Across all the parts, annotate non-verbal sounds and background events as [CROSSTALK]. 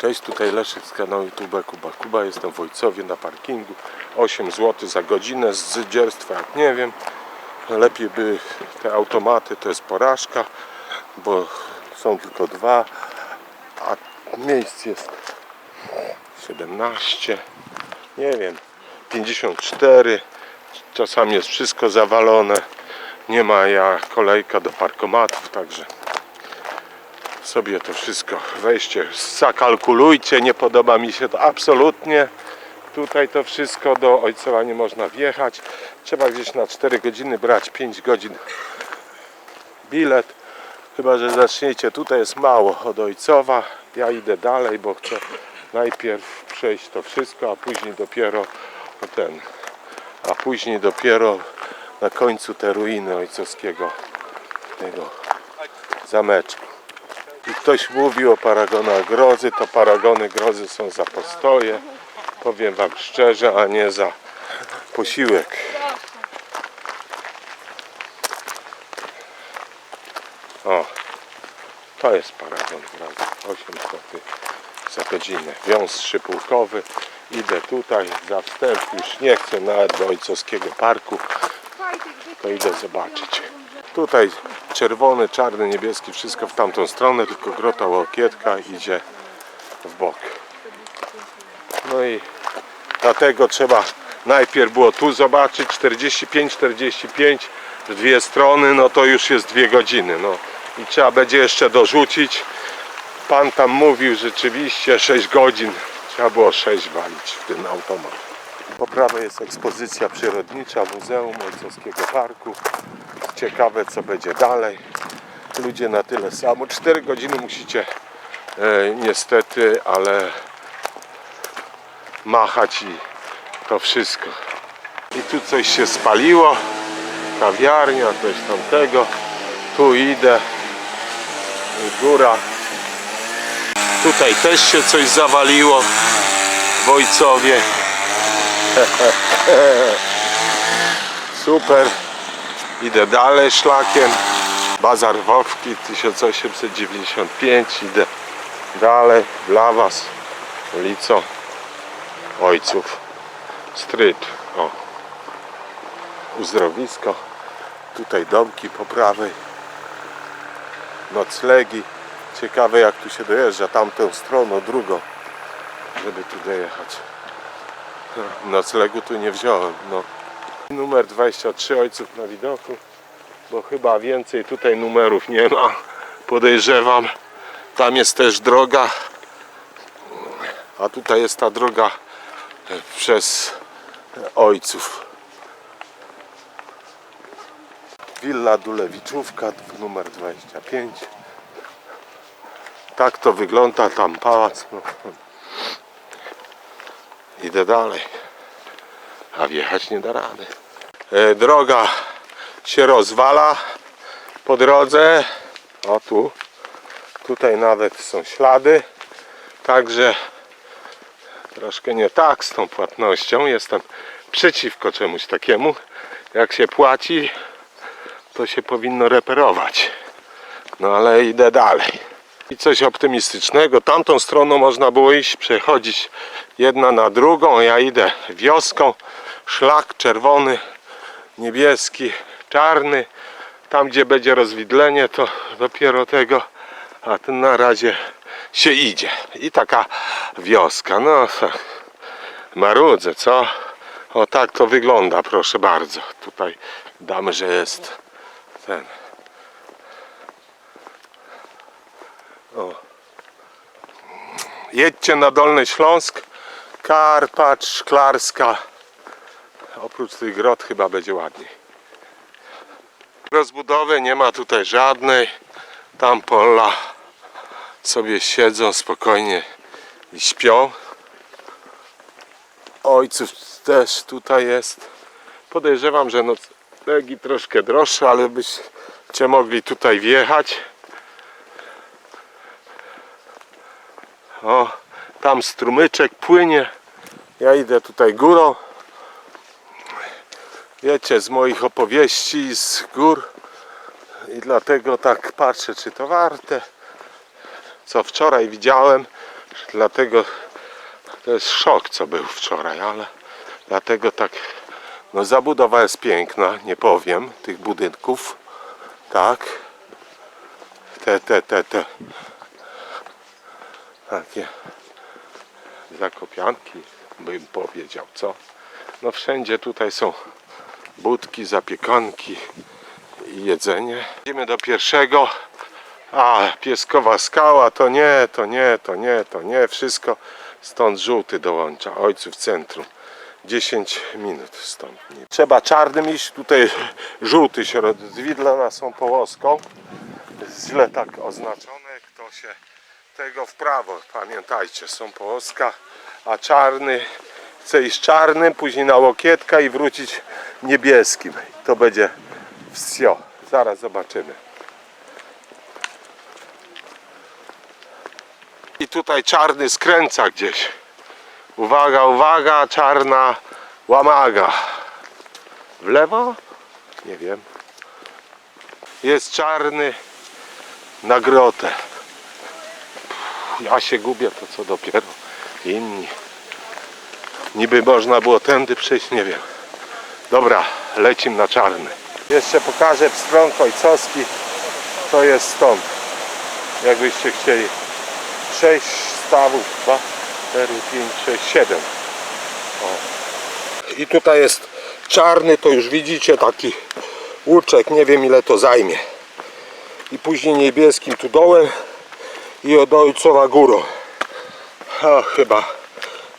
Cześć, tutaj Leszek z kanału YouTube Kuba Kuba. Jestem w Ojcowie na parkingu. 8 zł za godzinę z zdzierstwa, jak nie wiem. Lepiej by te automaty, to jest porażka, bo są tylko dwa, a miejsc jest 17, nie wiem, 54. Czasami jest wszystko zawalone. Nie ma ja kolejka do parkomatów, także sobie to wszystko weźcie, zakalkulujcie, nie podoba mi się to absolutnie. Tutaj to wszystko do Ojcowa nie można wjechać. Trzeba gdzieś na 4 godziny brać 5 godzin bilet. Chyba, że zaczniecie. Tutaj jest mało od Ojcowa. Ja idę dalej, bo chcę najpierw przejść to wszystko, a później dopiero ten, a później dopiero na końcu te ruiny ojcowskiego tego zameczku. I ktoś mówił o paragonach grozy, to paragony grozy są za postoje. Powiem Wam szczerze, a nie za posiłek. O, to jest paragon grozy. 8 zł za godzinę. Wiąz trzypułkowy. Idę tutaj za wstęp. Już nie chcę nawet do ojcowskiego parku. To idę zobaczyć. Tutaj czerwony, czarny, niebieski, wszystko w tamtą stronę, tylko grota łokietka idzie w bok. No i dlatego trzeba najpierw było tu zobaczyć 45-45 w dwie strony, no to już jest dwie godziny. No i trzeba będzie jeszcze dorzucić. Pan tam mówił rzeczywiście 6 godzin. Trzeba było 6 walić w ten automat. Po prawej jest ekspozycja przyrodnicza Muzeum Ojcowskiego Parku. Ciekawe co będzie dalej. Ludzie na tyle samo. 4 godziny musicie e, niestety, ale machać i to wszystko. I tu coś się spaliło. Kawiarnia, coś tamtego. Tu idę. Góra. Tutaj też się coś zawaliło w Ojcowie. [LAUGHS] Super. Idę dalej szlakiem. Bazar Wowki 1895. Idę dalej w Lawas, ulicą Ojców. Stryt. O. Uzdrowisko. Tutaj domki po prawej. Noclegi. Ciekawe jak tu się dojeżdża tamtą stroną, drugą, żeby tu dojechać. Noclegu tu nie wziąłem. No. Numer 23 ojców na widoku, bo chyba więcej tutaj numerów nie ma. Podejrzewam. Tam jest też droga. A tutaj jest ta droga e, przez ojców. Willa Dulewiczówka, numer 25. Tak to wygląda tam pałac. [LAUGHS] Idę dalej. A wjechać nie da rady. E, droga się rozwala po drodze. O tu. Tutaj nawet są ślady. Także troszkę nie tak z tą płatnością. Jestem przeciwko czemuś takiemu. Jak się płaci, to się powinno reperować. No ale idę dalej. I coś optymistycznego. Tamtą stroną można było iść, przechodzić jedna na drugą. Ja idę wioską. Szlak czerwony, niebieski, czarny. Tam gdzie będzie rozwidlenie to dopiero tego. A tu na razie się idzie. I taka wioska. No. Marudzę, co? O tak to wygląda, proszę bardzo. Tutaj damy, że jest ten. O. Jedźcie na Dolny Śląsk, Karpacz, Szklarska. Oprócz tych grot chyba będzie ładniej. Rozbudowy nie ma tutaj żadnej. Tam pola sobie siedzą spokojnie i śpią. Ojców też tutaj jest. Podejrzewam, że noclegi troszkę droższe, ale byście mogli tutaj wjechać. O, tam strumyczek płynie. Ja idę tutaj górą. Wiecie, z moich opowieści z gór. I dlatego tak patrzę, czy to warte. Co wczoraj widziałem, Dlatego to jest szok, co był wczoraj, ale dlatego tak. No, zabudowa jest piękna, nie powiem, tych budynków. Tak. Te, te, te, te. Takie zakopianki, bym powiedział, co? No wszędzie tutaj są budki, zapiekanki i jedzenie. Idziemy do pierwszego. A, pieskowa skała, to nie, to nie, to nie, to nie. Wszystko stąd żółty dołącza. Ojców centrum. 10 minut stąd. Trzeba czarnym iść. Tutaj żółty się robi. Drzwi dla nas są połoską. Źle tak oznaczone. Kto się tego w prawo, pamiętajcie, są połoska, a czarny chce iść czarnym, później na łokietka i wrócić niebieskim. To będzie wsio. Zaraz zobaczymy. I tutaj czarny skręca gdzieś. Uwaga, uwaga, czarna łamaga. W lewo? Nie wiem. Jest czarny na grotę. Ja się gubię, to co dopiero inni. Niby można było tędy przejść, nie wiem. Dobra, lecim na czarny. Jeszcze pokażę pstronk ojcowski. To jest stąd. Jakbyście chcieli. 6 stawów. 2, 4, 5, 6, 7. O. I tutaj jest czarny, to już widzicie taki łuczek. Nie wiem ile to zajmie. I później niebieskim tu dołem i od ojcowa górą. A, chyba,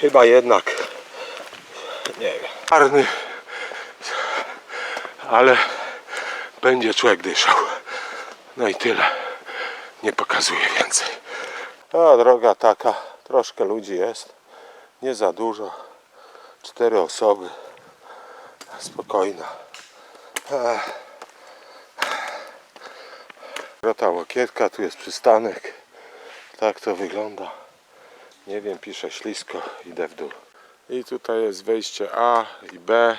chyba jednak, nie wiem, czarny, ale będzie człowiek dyszał. No i tyle. Nie pokazuję więcej. A droga taka, troszkę ludzi jest, nie za dużo. Cztery osoby, spokojna. Grota Łokietka, tu jest przystanek. Tak to wygląda. Nie wiem, piszę ślisko, idę w dół. I tutaj jest wejście A i B.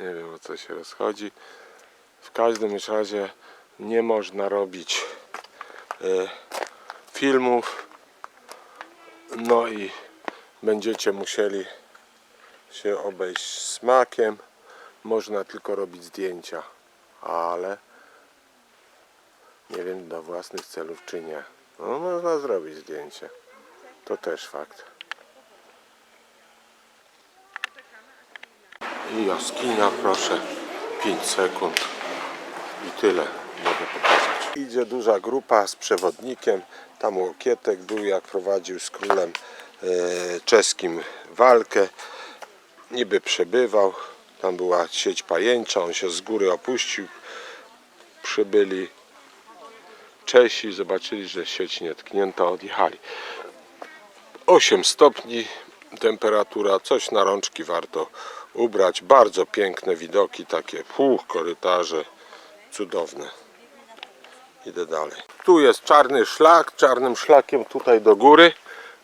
Nie wiem o co się rozchodzi. W każdym razie nie można robić e, filmów. No i będziecie musieli się obejść smakiem. Można tylko robić zdjęcia, ale nie wiem dla własnych celów czy nie. No można zrobić zdjęcie. To też fakt. I jaskina proszę 5 sekund i tyle mogę pokazać. Idzie duża grupa z przewodnikiem. Tam Łokietek był jak prowadził z królem e, czeskim walkę. Niby przebywał. Tam była sieć pajęcza, on się z góry opuścił. Przybyli Czesi zobaczyli, że sieć nietknięta, odjechali. 8 stopni temperatura, coś na rączki warto ubrać. Bardzo piękne widoki, takie puch, korytarze, cudowne. Idę dalej. Tu jest czarny szlak, czarnym szlakiem tutaj do góry.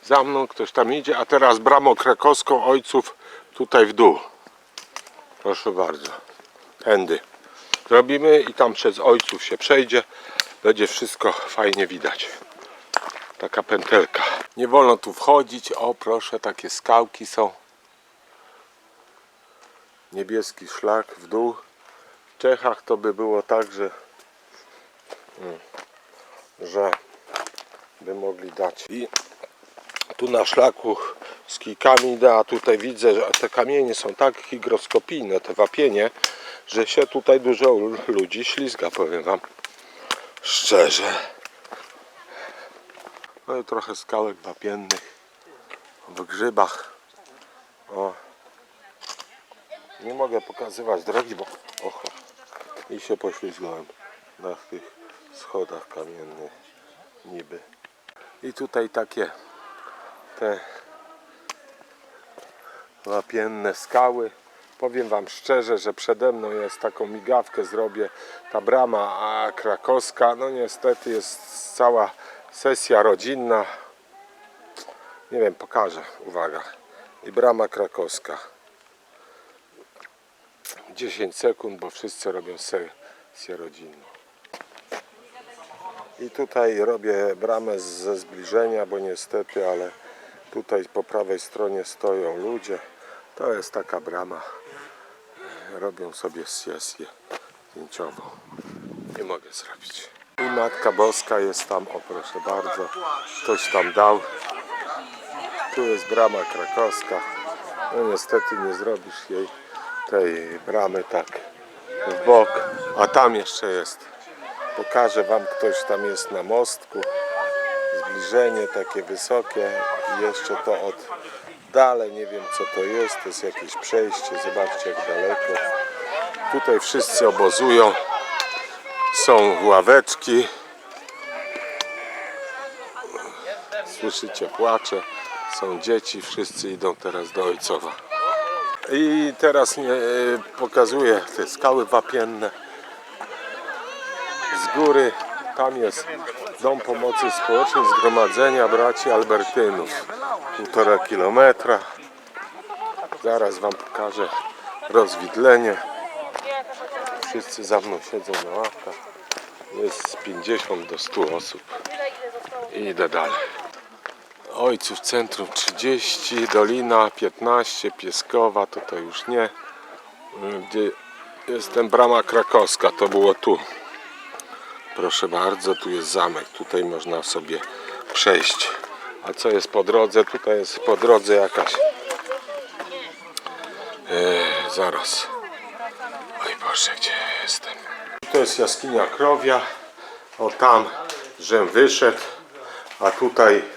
Za mną ktoś tam idzie, a teraz bramą krakowską ojców tutaj w dół. Proszę bardzo. Tędy. Zrobimy i tam przez ojców się przejdzie. Będzie wszystko fajnie widać. Taka pętelka. Nie wolno tu wchodzić. O proszę, takie skałki są. Niebieski szlak w dół. W Czechach to by było tak, że, mm, że by mogli dać. I tu na szlaku z kijkami idę, a tutaj widzę, że te kamienie są tak higroskopijne, te wapienie, że się tutaj dużo ludzi ślizga, powiem wam szczerze. No i trochę skałek wapiennych w grzybach. O. Nie mogę pokazywać drogi, bo oho, i się poślizgnąłem na tych schodach kamiennych niby. I tutaj takie te wapienne skały. Powiem Wam szczerze, że przede mną jest taką migawkę zrobię. Ta brama krakowska, no niestety jest cała sesja rodzinna. Nie wiem, pokażę, uwaga. I brama krakowska. 10 sekund, bo wszyscy robią sesję rodzinną. I tutaj robię bramę ze zbliżenia, bo niestety, ale tutaj po prawej stronie stoją ludzie. To jest taka brama. Robią sobie sesję zdjęciową. Nie mogę zrobić. I Matka Boska jest tam, o proszę bardzo. Ktoś tam dał. Tu jest brama krakowska. No niestety nie zrobisz jej tej bramy tak w bok. A tam jeszcze jest. Pokażę wam, ktoś tam jest na mostku. Zbliżenie takie wysokie. I jeszcze to od dalej, nie wiem co to jest. To jest jakieś przejście. Zobaczcie jak daleko. Tutaj wszyscy obozują. Są ławeczki. Słyszycie płacze. Są dzieci. Wszyscy idą teraz do ojcowa. I teraz nie, pokazuję te skały wapienne z góry. Tam jest Dom Pomocy Społecznej Zgromadzenia Braci Albertynów. Półtora kilometra. Zaraz Wam pokażę rozwidlenie. Wszyscy za mną siedzą na ławkach. Jest z 50 do 100 osób. I idę dalej. Ojców Centrum 30, Dolina 15, Pieskowa to to już nie. Gdzie jestem brama krakowska, to było tu. Proszę bardzo, tu jest zamek, tutaj można sobie przejść. A co jest po drodze? Tutaj jest po drodze jakaś. Eee, zaraz. Oj Boże, gdzie jestem? To jest jaskinia krowia. O tam, żem wyszedł. A tutaj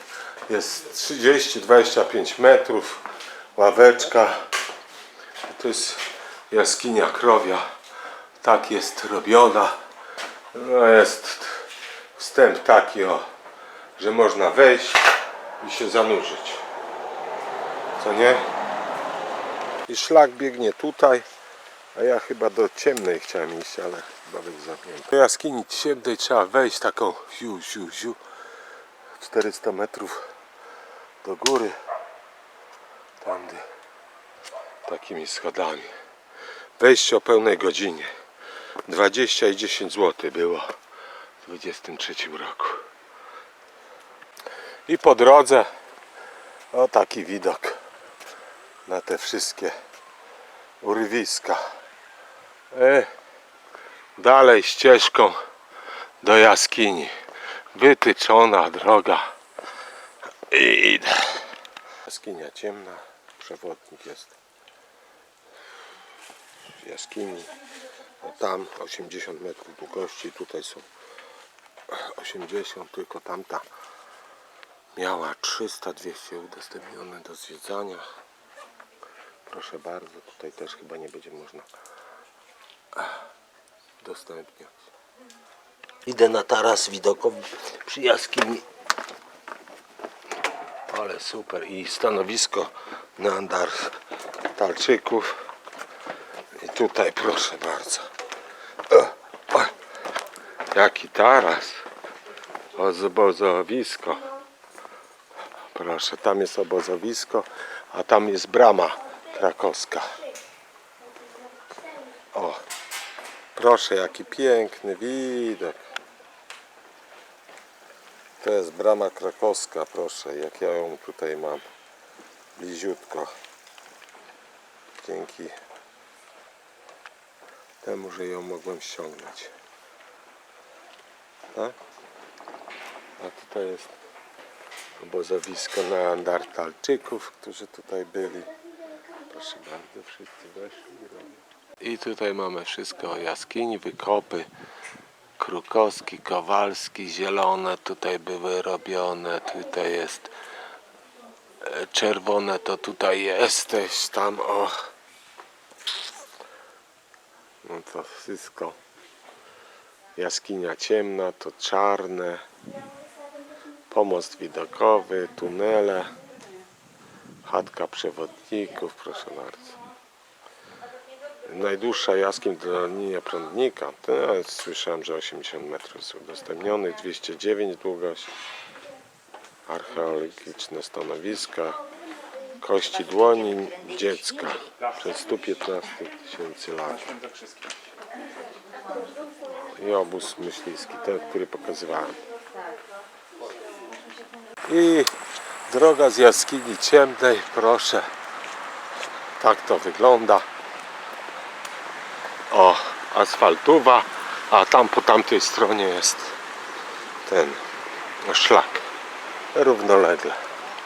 jest 30-25 metrów. Ławeczka. To jest jaskinia krowia. Tak jest robiona. No jest wstęp taki o, że można wejść i się zanurzyć. Co nie? I szlak biegnie tutaj, a ja chyba do ciemnej chciałem iść, ale chyba będzie zamknięty. Do jaskini ciemnej trzeba wejść taką ziu, ziu, ziu. 400 metrów do góry. Tamdy. Takimi schodami. Wejście o pełnej godzinie. 20 i 10 zł było w 23 roku. I po drodze o taki widok na te wszystkie urwiska. E, dalej ścieżką do jaskini. Wytyczona droga. I. Jaskinia ciemna. Przewodnik jest w jaskini. O tam 80 metrów długości, tutaj są 80, tylko tamta miała 300-200 udostępnione do zwiedzania. Proszę bardzo, tutaj też chyba nie będzie można udostępniać. Idę na taras widokowy przy jaskini. Ale super i stanowisko neandertalczyków. I tutaj proszę bardzo. E, o, jaki taras. Obozowisko. Proszę, tam jest obozowisko, a tam jest brama krakowska. O, proszę, jaki piękny widok. To jest brama krakowska, proszę, jak ja ją tutaj mam. Bliziutko. Dzięki temu, że ją mogłem ściągnąć. Tak? A tutaj jest obozowisko neandertalczyków, którzy tutaj byli. Proszę bardzo, wszyscy weszli. i tutaj mamy wszystko jaskini, wykopy. Krukowski, Kowalski, zielone tutaj były robione. Tutaj jest e, czerwone, to tutaj jesteś, tam o. No to wszystko. Jaskinia ciemna, to czarne. Pomost widokowy, tunele. Chatka przewodników, proszę bardzo. Najdłuższa jaskiń do linia prądnika. Słyszałem, że 80 metrów jest udostępniony, 209 długość. Archeologiczne stanowiska. Kości dłoni dziecka przed 115 tysięcy lat. I obóz myśliwski, ten, który pokazywałem. I droga z jaskini ciemnej, proszę. Tak to wygląda. O, asfaltowa, a tam po tamtej stronie jest ten szlak. Równolegle.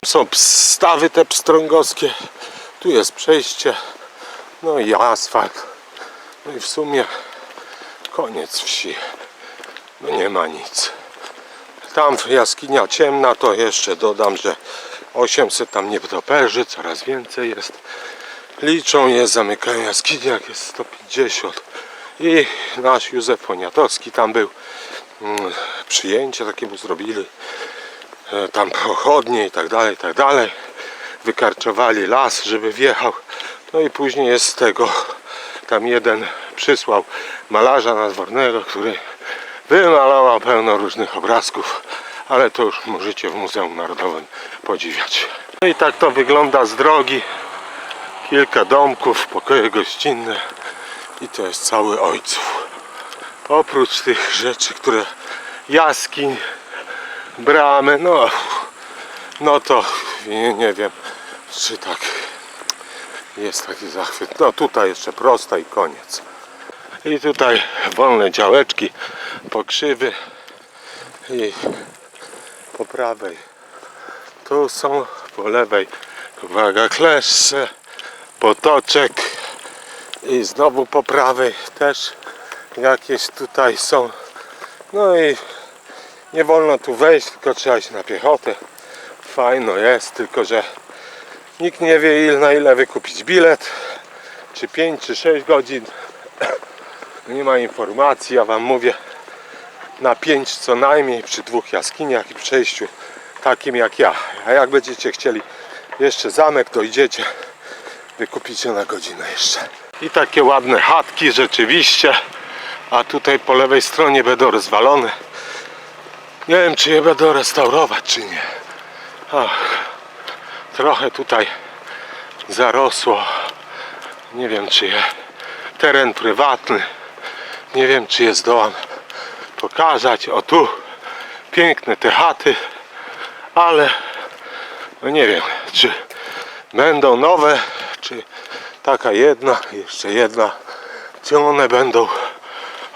Są stawy te pstrągowskie. Tu jest przejście. No i asfalt. No i w sumie koniec wsi. No nie ma nic. Tam jaskinia ciemna, to jeszcze dodam, że 800 tam nietoperzy, coraz więcej jest. Liczą je, zamykają jaskinię, jak jest 150. I nasz Józef Poniatowski tam był. Mm, Przyjęcie takie mu zrobili. E, Tam pochodnie i tak dalej, i tak dalej. Wykarczowali las, żeby wjechał. No i później jest z tego, tam jeden przysłał malarza nadwornego, który wymalował pełno różnych obrazków, ale to już możecie w Muzeum Narodowym podziwiać. No i tak to wygląda z drogi. Kilka domków, pokoje gościnne i to jest cały ojców. Oprócz tych rzeczy, które jaskiń, bramy, no, no to nie, nie wiem, czy tak jest taki zachwyt. No tutaj jeszcze prosta i koniec. I tutaj wolne działeczki, pokrzywy i po prawej. Tu są po lewej, uwaga, kleszcze, potoczek i znowu po prawej też jakieś tutaj są. No i nie wolno tu wejść, tylko trzeba iść na piechotę. Fajno jest, tylko że nikt nie wie na ile wykupić bilet. Czy 5 czy 6 godzin. [COUGHS] Nie ma informacji, ja wam mówię na 5 co najmniej przy dwóch jaskiniach i przejściu takim jak ja. A jak będziecie chcieli jeszcze zamek, to idziecie, wykupicie na godzinę jeszcze. I takie ładne chatki rzeczywiście. A tutaj po lewej stronie będą rozwalone. Nie wiem czy je będą restaurować czy nie. Ach, trochę tutaj zarosło. Nie wiem czy je teren prywatny. Nie wiem czy je zdołam pokazać. O tu piękne te chaty, ale no nie wiem czy będą nowe, czy taka jedna, jeszcze jedna, czy one będą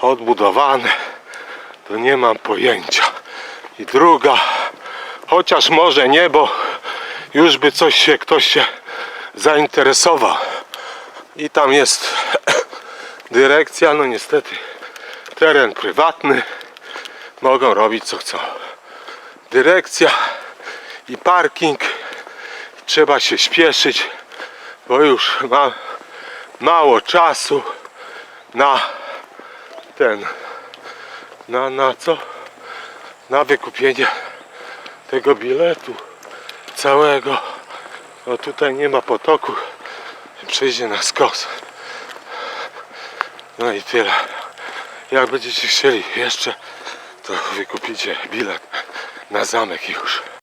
odbudowane, to nie mam pojęcia. I druga, chociaż może nie, bo już by coś się, ktoś się zainteresował. I tam jest [COUGHS] dyrekcja, no niestety teren prywatny, mogą robić co chcą. Dyrekcja i parking, trzeba się śpieszyć, bo już mam mało czasu na ten, na, na co? Na wykupienie tego biletu całego. No tutaj nie ma potoku, przejdzie na skos. No i tyle. Jak będziecie chcieli jeszcze, to wykupicie bilet na zamek już.